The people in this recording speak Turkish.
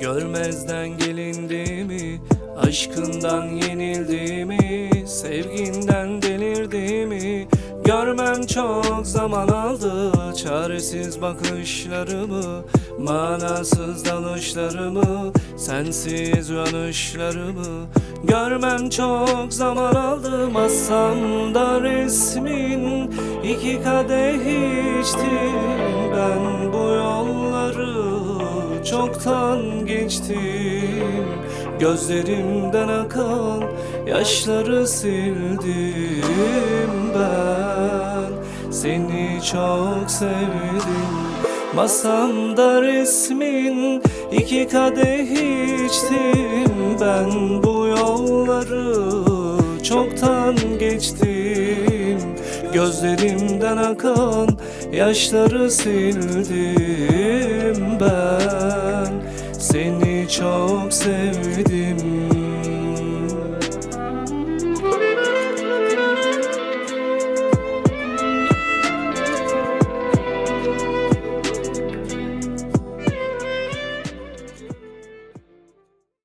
Görmezden gelindi mi? Aşkından yenildi mi? Sevginden delirdi mi? Görmem çok zaman aldı Çaresiz bakışlarımı Manasız dalışlarımı Sensiz uyanışlarımı. Görmem çok zaman aldı Masamda resmin iki kadeh içtim Ben çoktan geçtim. Gözlerimden akan yaşları sildim ben. Seni çok sevdim. Masamda resmin iki kadeh içtim Ben. Bu yolları çoktan geçtim. Gözlerimden akan yaşları sildim çok sevdim.